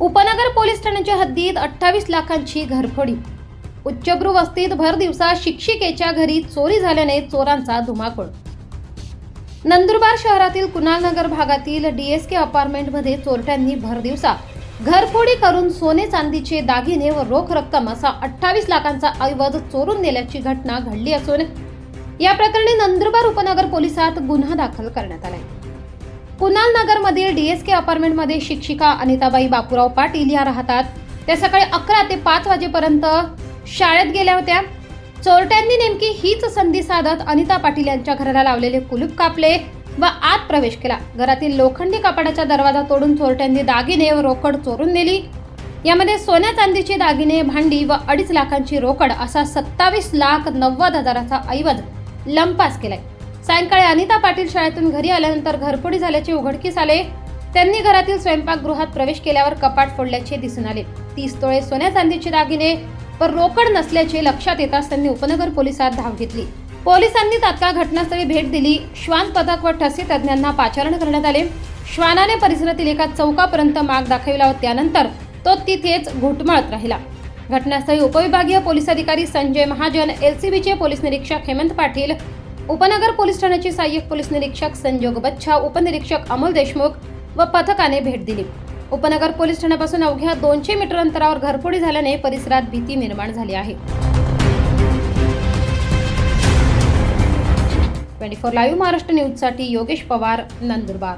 उपनगर पोलीस ठाण्याच्या हद्दीत अठ्ठावीस लाखांची घरफोडी. उच्चभ्रू वस्तीत भर दिवसा शिक्षिकेच्या घरी चोरी झाल्याने चोरांचा धुमाकूळ. नंदुरबार शहरातील कुणालनगर भागातील डीएसके अपार्टमेंटमध्ये चोरट्यांनी भर दिवसा घरफोडी करून सोने चांदीचे दागिने व रोख रक्कम असा अठ्ठावीस लाखांचा ऐवज चोरून नेल्याची घटना घडली असून या प्रकरणी नंदुरबार उपनगर पोलिसात गुन्हा दाखल करण्यात आलाय. कुणाल नगरमधील डीएसके अपार्टमेंटमध्ये शिक्षिका अनिताबाई बापूराव पाटील या राहतात. त्या सकाळी अकरा ते पाच वाजेपर्यंत शाळेत गेल्या होत्या. चोरट्यांनी नेमकी हीच संधी साधत अनिता पाटील यांच्या घराला लावलेले कुलूप कापले व आत प्रवेश केला. घरातील लोखंडी कपाटाचा दरवाजा तोडून चोरट्यांनी दागिने व रोकड चोरून नेली. यामध्ये सोन्या चांदीचे दागिने भांडी व अडीच लाखांची रोकड असा सत्तावीस लाख नव्वद हजाराचा ऐवज लंपास केलाय. सायंकाळी अनिता पाटील शाळेतून घरी आल्यानंतर घरफोडी झाल्याचे उघडकीस आले. त्यांनी घरातील स्वयंपाकगृहात प्रवेश केल्यावर कपाट फोडल्याचे दिसून आले. तीस तोळे सोन्या चांदीचे दागिने पर रोकड नसल्याचे लक्षात येताच त्यांनी उपनगर पोलिसात धाव घेतली. पोलिसांनी तात्काळ घटनास्थळी भेट दिली. श्वान पथक व ठसे तज्ज्ञांना पाचारण करण्यात आले. श्वानाने परिसरातील एका चौकापर्यंत माग दाखविला व त्यानंतर तो तिथेच घुटमळत राहिला. घटनास्थळी उपविभागीय पोलीस अधिकारी संजय महाजन एलसीबीचे पोलीस निरीक्षक हेमंत पाटील उपनगर पोलीस ठाण्याचे सहाय्यक पोलीस निरीक्षक संजोग बच्छा उपनिरीक्षक अमोल देशमुख व पथकाने भेट दिली. उपनगर पोलीस ठाण्यापासून अवघ्या दोनशे मीटर अंतरावर घरफोडी झाल्याने परिसरात भीती निर्माण झाली आहे. ट्वेंटी फोर लाईव्ह महाराष्ट्र न्यूजसाठी योगेश पवार नंदुरबार.